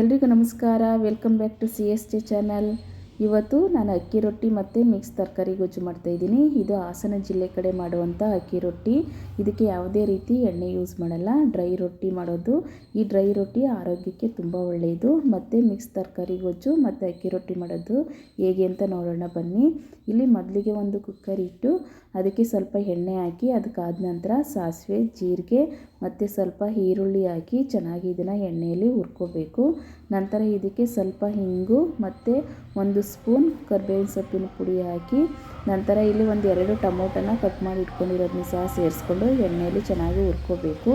ಎಲ್ರಿಗೂ ನಮಸ್ಕಾರ. Welcome back to C S J channel ಇವತ್ತು ನಾನು ಅಕ್ಕಿ ರೊಟ್ಟಿ ಮತ್ತು ಮಿಕ್ಸ್ ತರಕಾರಿ ಗೊಜ್ಜು ಮಾಡ್ತಾಯಿದ್ದೀನಿ ಇದು ಹಾಸನ ಜಿಲ್ಲೆ ಕಡೆ ಮಾಡುವಂಥ ಅಕ್ಕಿ ರೊಟ್ಟಿ. ಇದಕ್ಕೆ ಯಾವುದೇ ರೀತಿ ಎಣ್ಣೆ ಯೂಸ್ ಮಾಡಲ್ಲ. ಡ್ರೈ ರೊಟ್ಟಿ ಮಾಡೋದು. ಈ ಡ್ರೈ ರೊಟ್ಟಿ ಆರೋಗ್ಯಕ್ಕೆ ತುಂಬ ಒಳ್ಳೆಯದು. ಮತ್ತು ಮಿಕ್ಸ್ ತರಕಾರಿ ಗೊಜ್ಜು ಮತ್ತು ಅಕ್ಕಿ ರೊಟ್ಟಿ ಮಾಡೋದು ಹೇಗೆ ಅಂತ ನೋಡೋಣ ಬನ್ನಿ. ಇಲ್ಲಿ ಮೊದಲಿಗೆ ಒಂದು ಕುಕ್ಕರ್ ಇಟ್ಟು ಅದಕ್ಕೆ ಸ್ವಲ್ಪ ಎಣ್ಣೆ ಹಾಕಿ ಅದಕ್ಕಾದ ನಂತರ ಸಾಸಿವೆ, ಜೀರಿಗೆ ಮತ್ತು ಸ್ವಲ್ಪ ಈರುಳ್ಳಿ ಹಾಕಿ ಚೆನ್ನಾಗಿ ಇದನ್ನು ಎಣ್ಣೆಯಲ್ಲಿ ಹುರ್ಕೋಬೇಕು. ನಂತರ ಇದಕ್ಕೆ ಸ್ವಲ್ಪ ಹಿಂಗು ಮತ್ತು ಒಂದು ಸ್ಪೂನ್ ಕರ್ಬೇವಿನ ಸೊಪ್ಪಿನ ಪುಡಿ ಹಾಕಿ ನಂತರ ಇಲ್ಲಿ ಒಂದು ಎರಡು ಟೊಮೊಟೊನ ಕಟ್ ಮಾಡಿ ಇಟ್ಕೊಂಡಿರೋದನ್ನ ಸಹ ಸೇರಿಸ್ಕೊಂಡು ಎಣ್ಣೆಯಲ್ಲಿ ಚೆನ್ನಾಗಿ ಹುರ್ಕೋಬೇಕು.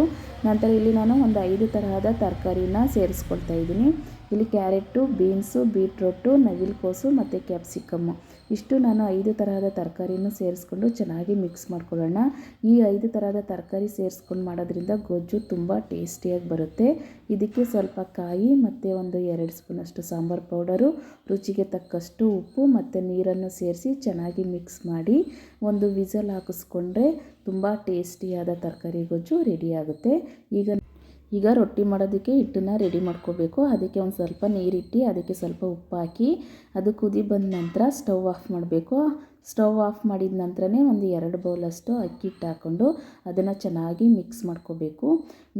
ನಂತರ ಇಲ್ಲಿ ನಾನು ಒಂದು ಐದು ತರಹದ ತರಕಾರಿನ ಸೇರಿಸ್ಕೊಳ್ತಾ ಇದ್ದೀನಿ. ಇಲ್ಲಿ ಕ್ಯಾರೆಟು ಬೀನ್ಸು, ಬೀಟ್ರೋಟು ನವಿಲುಕೋಸು ಮತ್ತು ಕ್ಯಾಪ್ಸಿಕಮ್ಮು. ಇಷ್ಟು ನಾನು ಐದು ತರಹದ ತರಕಾರಿನೂ ಸೇರಿಸ್ಕೊಂಡು ಚೆನ್ನಾಗಿ ಮಿಕ್ಸ್ ಮಾಡ್ಕೊಳ್ಳೋಣ. ಈ ಐದು ತರಹದ ತರಕಾರಿ ಸೇರಿಸ್ಕೊಂಡು ಮಾಡೋದ್ರಿಂದ ಗೊಜ್ಜು ತುಂಬ ಟೇಸ್ಟಿಯಾಗಿ ಬರುತ್ತೆ. ಇದಕ್ಕೆ ಸ್ವಲ್ಪ ಕಾಯಿ ಮತ್ತು ಒಂದು ಎರಡು ಸ್ಪೂನಷ್ಟು ಸಾಂಬಾರು ಪೌಡರು, ರುಚಿಗೆ ತಕ್ಕಷ್ಟು ಉಪ್ಪು ಮತ್ತು ನೀರನ್ನು ಸೇರಿಸಿ ಚೆನ್ನಾಗಿ ಮಿಕ್ಸ್ ಮಾಡಿ ಒಂದು ವಿಸಲ್ ಹಾಕಿಸ್ಕೊಂಡ್ರೆ ತುಂಬ ಟೇಸ್ಟಿಯಾದ ತರಕಾರಿ ಗೊಜ್ಜು ರೆಡಿಯಾಗುತ್ತೆ ಈಗ ಈಗ ರೊಟ್ಟಿ ಮಾಡೋದಕ್ಕೆ ಹಿಟ್ಟನ್ನು ರೆಡಿ ಮಾಡ್ಕೋಬೇಕು. ಅದಕ್ಕೆ ಒಂದು ಸ್ವಲ್ಪ ನೀರಿಟ್ಟು, ಅದಕ್ಕೆ ಸ್ವಲ್ಪ ಉಪ್ಪು ಹಾಕಿ ಅದು ಕುದಿ ಬಂದ ನಂತರ ಸ್ಟವ್ ಆಫ್ ಮಾಡಬೇಕು. ಸ್ಟವ್ ಆಫ್ ಮಾಡಿದ ನಂತರನೇ ಒಂದು ಎರಡು ಬೌಲಷ್ಟು ಅಕ್ಕಿ ಹಿಟ್ಟು ಹಾಕ್ಕೊಂಡು ಅದನ್ನು ಚೆನ್ನಾಗಿ ಮಿಕ್ಸ್ ಮಾಡ್ಕೋಬೇಕು.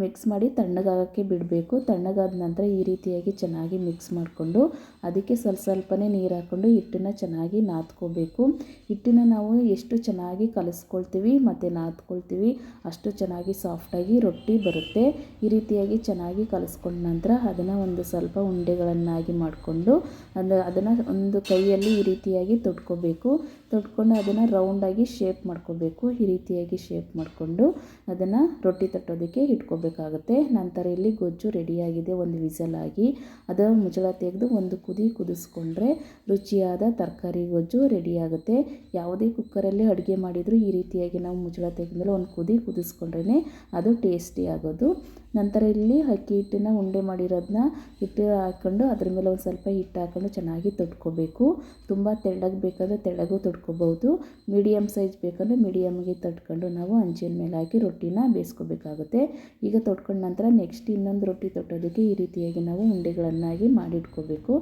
ಮಿಕ್ಸ್ ಮಾಡಿ ತಣ್ಣಗಾಗೋಕ್ಕೆ ಬಿಡಬೇಕು. ತಣ್ಣಗಾದ ನಂತರ ಈ ರೀತಿಯಾಗಿ ಚೆನ್ನಾಗಿ ಮಿಕ್ಸ್ ಮಾಡಿಕೊಂಡು ಅದಕ್ಕೆ ಸ್ವಲ್ಪ ಸ್ವಲ್ಪನೇ ನೀರು ಹಾಕ್ಕೊಂಡು ಹಿಟ್ಟನ್ನು ಚೆನ್ನಾಗಿ ನಾದ್ಕೋಬೇಕು. ಹಿಟ್ಟನ್ನು ನಾವು ಎಷ್ಟು ಚೆನ್ನಾಗಿ ಕಲಿಸ್ಕೊಳ್ತೀವಿ ಮತ್ತು ನಾದ್ಕೊಳ್ತೀವಿ ಅಷ್ಟು ಚೆನ್ನಾಗಿ ಸಾಫ್ಟಾಗಿ ರೊಟ್ಟಿ ಬರುತ್ತೆ. ಈ ರೀತಿಯಾಗಿ ಚೆನ್ನಾಗಿ ಕಲಿಸ್ಕೊಂಡ ನಂತರ ಅದನ್ನು ಒಂದು ಸ್ವಲ್ಪ ಉಂಡೆಗಳನ್ನಾಗಿ ಮಾಡಿಕೊಂಡು ಅದು, ಅದನ್ನು ಒಂದು ಕೈಯಲ್ಲಿ ಈ ರೀತಿಯಾಗಿ ತೊಟ್ಕೋಬೇಕು. ತೊಟ್ಕೊಂಡು ಅದನ್ನು ರೌಂಡಾಗಿ ಶೇಪ್ ಮಾಡ್ಕೋಬೇಕು. ಈ ರೀತಿಯಾಗಿ ಶೇಪ್ ಮಾಡಿಕೊಂಡು ಅದನ್ನು ರೊಟ್ಟಿ ತಟ್ಟೋದಕ್ಕೆ ಇಟ್ಕೋಬೇಕಾಗುತ್ತೆ. ನಂತರ ಇಲ್ಲಿ ಗೊಜ್ಜು ರೆಡಿಯಾಗಿದೆ. ಒಂದು ವಿಸಲಾಗಿ. ಅದರ ಮುಚ್ಚಳ ತೆಗೆದು ಒಂದು ಕುದಿ ಕುದಿಸ್ಕೊಂಡ್ರೆ ರುಚಿಯಾದ ತರಕಾರಿ ಗೊಜ್ಜು ರೆಡಿಯಾಗುತ್ತೆ. ಯಾವುದೇ ಕುಕ್ಕರಲ್ಲಿ ಅಡುಗೆ ಮಾಡಿದರೂ ಈ ರೀತಿಯಾಗಿ ನಾವು ಮುಚ್ಚಳ ತೆಗೆದ್ಮೇಲೆ ಒಂದು ಕುದಿ ಕುದಿಸ್ಕೊಂಡ್ರೇ ಅದು ಟೇಸ್ಟಿ ಆಗೋದು. ನಂತರ ಇಲ್ಲಿ ಅಕ್ಕಿ ಹಿಟ್ಟನ್ನು ಉಂಡೆ ಮಾಡಿರೋದನ್ನ ಹಿಟ್ಟು ಹಾಕ್ಕೊಂಡು ಅದ್ರ ಮೇಲೆ ಒಂದು ಸ್ವಲ್ಪ ಹಿಟ್ಟು ಹಾಕ್ಕೊಂಡು ಚೆನ್ನಾಗಿ ತೊಟ್ಕೋಬೇಕು ತುಂಬ ತೆಳ್ಳಗೆ ಬೇಕಾದರೆ ತೆಳ್ಳಗೂ ತೊಟ್ಕೋಬೋದು ಮೀಡಿಯಮ್ ಸೈಜ್ ಬೇಕಂದರೆ ಮೀಡಿಯಮ್ಗೆ ತಟ್ಕೊಂಡು ನಾವು ಅಂಚಿನ ಮೇಲೆ ಹಾಕಿ ರೊಟ್ಟಿನ ಬೇಯಿಸ್ಕೋಬೇಕಾಗುತ್ತೆ. ಈಗ ತೊಟ್ಕೊಂಡ ನಂತರ ನೆಕ್ಸ್ಟ್ ಇನ್ನೊಂದು ರೊಟ್ಟಿ ತೊಟ್ಟೋದಕ್ಕೆ ಈ ರೀತಿಯಾಗಿ ನಾವು ಉಂಡೆಗಳನ್ನಾಗಿ ಮಾಡಿಟ್ಕೋಬೇಕು.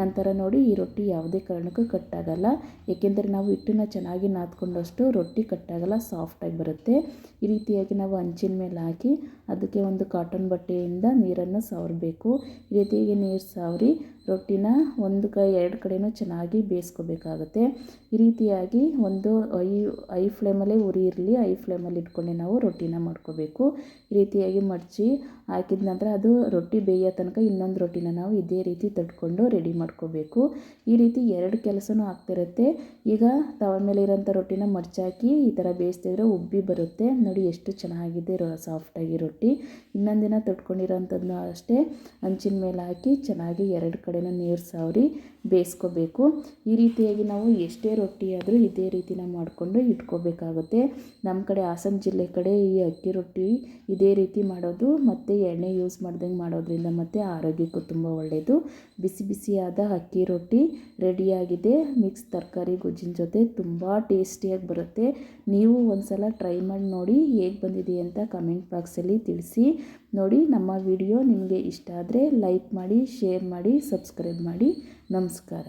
ನಂತರ ನೋಡಿ ಈ ರೊಟ್ಟಿ ಯಾವುದೇ ಕಾರಣಕ್ಕೂ ಕಟ್ಟಾಗಲ್ಲ. ಏಕೆಂದರೆ ನಾವು ಹಿಟ್ಟನ್ನು ಚೆನ್ನಾಗಿ ನಾದ್ಕೊಂಡಷ್ಟು ರೊಟ್ಟಿ ಕಟ್ಟಾಗಲ್ಲ ಸಾಫ್ಟಾಗಿ ಬರುತ್ತೆ. ಈ ರೀತಿಯಾಗಿ ನಾವು ಅಂಚಿನ ಮೇಲೆ ಹಾಕಿ ಅದಕ್ಕೆ ಒಂದು ಕಾಟನ್ ಬಟ್ಟೆಯಿಂದ ನೀರನ್ನು ಸವರಬೇಕು. ಈ ರೀತಿಯಾಗಿ ನೀರು ಸವರಿ ರೊಟ್ಟಿನ ಒಂದು ಕೈ ಎರಡು ಕಡೆಯೂ ಚೆನ್ನಾಗಿ ಬೇಯಿಸ್ಕೋಬೇಕಾಗುತ್ತೆ. ಈ ರೀತಿಯಾಗಿ ಒಂದು ಐ ಐ ಫ್ಲೇಮಲ್ಲೇ ಉರಿ ಇರಲಿ ಐ ಫ್ಲೇಮಲ್ಲಿ ಇಟ್ಕೊಂಡೆ ನಾವು ರೊಟ್ಟಿನ ಮಾಡ್ಕೋಬೇಕು. ಈ ರೀತಿಯಾಗಿ ಮಡಚಿ ಹಾಕಿದ ನಂತರ ಅದು ರೊಟ್ಟಿ ಬೇಯೋ ತನಕ ಇನ್ನೊಂದು ರೊಟ್ಟಿನ ನಾವು ಇದೇ ರೀತಿ ತಟ್ಕೊಂಡು ರೆಡಿ ಮಾಡ್ಕೋಬೇಕು. ಈ ರೀತಿ ಎರಡು ಕೆಲಸನೂ ಆಗ್ತಿರುತ್ತೆ ಈಗ ತವ ಮೇಲೆ ಇರೋಂಥ ರೊಟ್ಟಿನ ಮಡ್ಚಾಕಿ ಈ ಥರ ಬೇಯಿಸ್ತಿದ್ರೆ ಉಬ್ಬಿ ಬರುತ್ತೆ. ನೋಡಿ ಎಷ್ಟು ಚೆನ್ನಾಗಿದೆ ಸಾಫ್ಟಾಗಿ ರೊಟ್ಟಿ. ಇನ್ನೊಂದಿನ ದಿನ ತೊಟ್ಕೊಂಡಿರೋಂಥದ್ದನ್ನ ಅಷ್ಟೇ ಹಂಚಿನ ಮೇಲೆ ಹಾಕಿ ಚೆನ್ನಾಗಿ ಎರಡು ಕಡೆನೂ ನೀರು ಸಾವರಿ ಬೇಯಿಸ್ಕೋಬೇಕು ಈ ರೀತಿಯಾಗಿ ನಾವು ಎಷ್ಟೇ ರೊಟ್ಟಿ ಆದರೂ ಇದೇ ರೀತಿನ ಮಾಡಿಕೊಂಡು ಇಟ್ಕೋಬೇಕಾಗುತ್ತೆ. ನಮ್ಮ ಕಡೆ ಹಾಸನ ಜಿಲ್ಲೆ ಕಡೆ ಈ ಅಕ್ಕಿ ರೊಟ್ಟಿ ಇದೇ ರೀತಿ ಮಾಡೋದು, ಮತ್ತು ಎಣ್ಣೆ ಯೂಸ್ ಮಾಡ್ದಂಗೆ ಮಾಡೋದ್ರಿಂದ ಮತ್ತು ಆರೋಗ್ಯಕ್ಕೂ ತುಂಬ ಒಳ್ಳೆಯದು ಬಿಸಿ ಬಿಸಿಯಾದ ಅಕ್ಕಿ ರೊಟ್ಟಿ ರೆಡಿಯಾಗಿದೆ ಮಿಕ್ಸ್ ತರಕಾರಿ, ಗೊಜ್ಜಿನ ಜೊತೆ ತುಂಬ ಟೇಸ್ಟಿಯಾಗಿ ಬರುತ್ತೆ. ನೀವು ಒಂದು ಸಲ ಟ್ರೈ ಮಾಡಿ ನೋಡಿ ಹೇಗೆ ಬಂದಿದೆ ಅಂತ ಕಮೆಂಟ್ ಬಾಕ್ಸಲ್ಲಿ ತಿಳಿಸಿ. ನೋಡಿ ನಮ್ಮ ವಿಡಿಯೋ ನಿಮಗೆ ಇಷ್ಟ ಆದರೆ ಲೈಕ್ ಮಾಡಿ ಶೇರ್ ಮಾಡಿ ಸಬ್ಸ್ಕ್ರೈಬ್ ಮಾಡಿ. ನಮಸ್ಕಾರ.